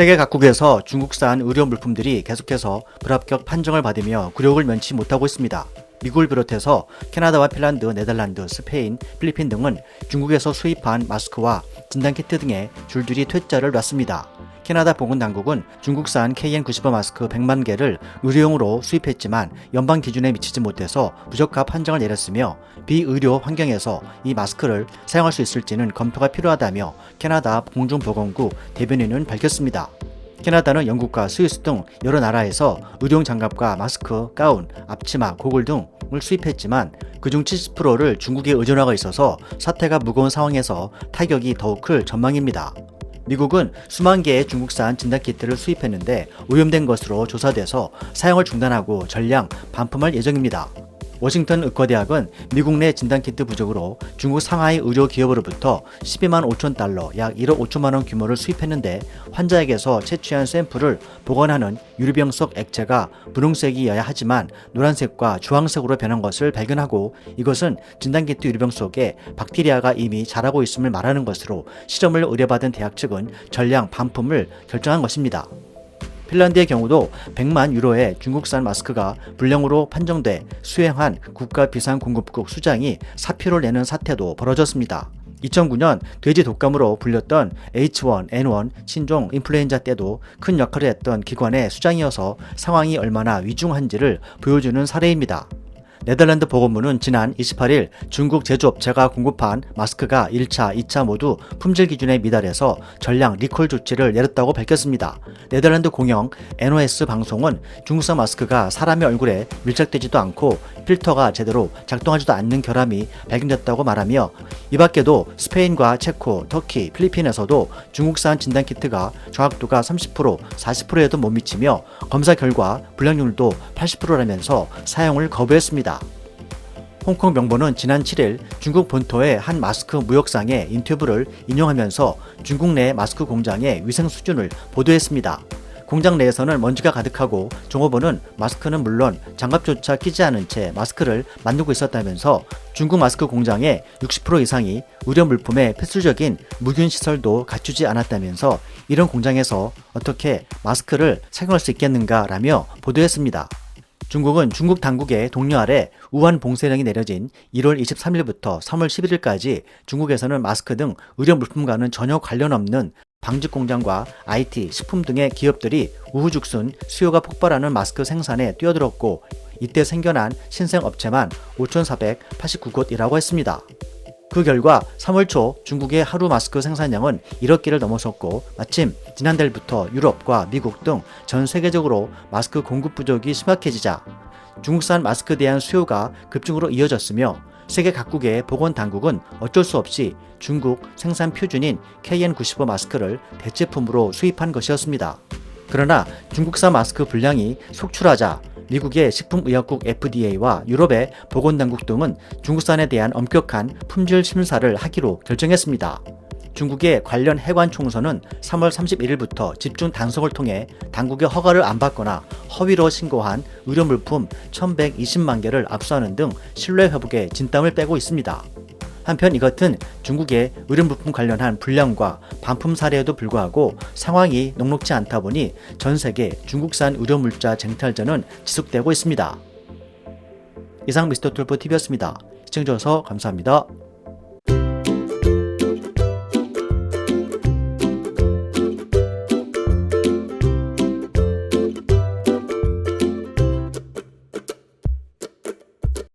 세계 각국에서 중국산 의료 물품들이 계속해서 불합격 판정을 받으며 굴욕을 면치 못하고 있습니다. 미국을 비롯해서 캐나다와 핀란드, 네덜란드, 스페인, 필리핀 등은 중국에서 수입한 마스크와 진단키트 등에 줄줄이 퇴짜를 놨습니다. 캐나다 보건당국은 중국산 KN95 마스크 100만 개를 의료용으로 수입했지만 연방 기준에 미치지 못해서 부적합 판정을 내렸으며 비의료 환경에서 이 마스크를 사용할 수 있을지는 검토가 필요하다며 캐나다 공중보건국 대변인은 밝혔습니다. 캐나다는 영국과 스위스 등 여러 나라에서 의료용 장갑과 마스크, 가운, 앞치마, 고글 등을 수입했지만 그중 70%를 중국에 의존하고 있어서 사태가 무거운 상황에서 타격이 더욱 클 전망입니다. 미국은 수만 개의 중국산 진단 키트를 수입했는데 오염된 것으로 조사돼서 사용을 중단하고 전량 반품할 예정입니다. 워싱턴 의과대학은 미국 내 진단키트 부족으로 중국 상하이 의료 기업으로부터 12만 5천 달러 약 1억 5천만 원 규모를 수입했는데 환자에게서 채취한 샘플을 보관하는 유리병 속 액체가 분홍색이어야 하지만 노란색과 주황색으로 변한 것을 발견하고 이것은 진단키트 유리병 속에 박테리아가 이미 자라고 있음을 말하는 것으로 실험을 의뢰받은 대학 측은 전량 반품을 결정한 것입니다. 핀란드의 경우도 100만 유로의 중국산 마스크가 불량으로 판정돼 수행한 국가 비상공급국 수장이 사표를 내는 사태도 벌어졌습니다. 2009년 돼지 독감으로 불렸던 H1N1 신종 인플루엔자 때도 큰 역할을 했던 기관의 수장이어서 상황이 얼마나 위중한지를 보여주는 사례입니다. 네덜란드 보건부는 지난 28일 중국 제조업체가 공급한 마스크가 1차, 2차 모두 품질 기준에 미달해서 전량 리콜 조치를 내렸다고 밝혔습니다. 네덜란드 공영 NOS 방송은 중국산 마스크가 사람의 얼굴에 밀착되지도 않고 필터가 제대로 작동하지도 않는 결함이 발견됐다고 말하며 이 밖에도 스페인과 체코, 터키, 필리핀에서도 중국산 진단키트가 정확도가 30%, 40%에도 못 미치며 검사 결과 불량률도 80%라면서 사용을 거부했습니다. 홍콩 명보는 지난 7일 중국 본토의 한 마스크 무역상의 인터뷰를 인용하면서 중국 내 마스크 공장의 위생 수준을 보도했습니다. 공장 내에서는 먼지가 가득하고 종업원은 마스크는 물론 장갑조차 끼지 않은 채 마스크를 만들고 있었다면서 중국 마스크 공장의 60% 이상이 의료 물품의 필수적인 무균 시설도 갖추지 않았다면서 이런 공장에서 어떻게 마스크를 착용할 수 있겠는가라며 보도했습니다. 중국은 중국 당국의 독려 아래 우한 봉쇄령이 내려진 1월 23일부터 3월 11일까지 중국에서는 마스크 등 의료 물품과는 전혀 관련 없는 방직 공장과 IT, 식품 등의 기업들이 우후죽순 수요가 폭발하는 마스크 생산에 뛰어들었고 이때 생겨난 신생 업체만 5,489곳이라고 했습니다. 그 결과 3월 초 중국의 하루 마스크 생산량은 1억 개를 넘어섰고 마침 지난달부터 유럽과 미국 등 전 세계적으로 마스크 공급 부족이 심각해지자 중국산 마스크에 대한 수요가 급증으로 이어졌으며 세계 각국의 보건 당국은 어쩔 수 없이 중국 생산 표준인 KN95 마스크를 대체품으로 수입한 것이었습니다. 그러나 중국산 마스크 분량이 속출하자 미국의 식품의약국 FDA와 유럽의 보건당국 등은 중국산에 대한 엄격한 품질 심사를 하기로 결정했습니다. 중국의 관련 해관 총선은 3월 31일부터 집중 단속을 통해 당국의 허가를 안 받거나 허위로 신고한 의료 물품 1120만 개를 압수하는 등 신뢰 회복에 진땀을 빼고 있습니다. 한편 이 같은 중국의 의료물품 관련한 불량과 반품 사례에도 불구하고 상황이 녹록지 않다 보니 전 세계 중국산 의료 물자 쟁탈전은 지속되고 있습니다. 이상 미스터 툴보 TV였습니다. 시청해주셔서 감사합니다.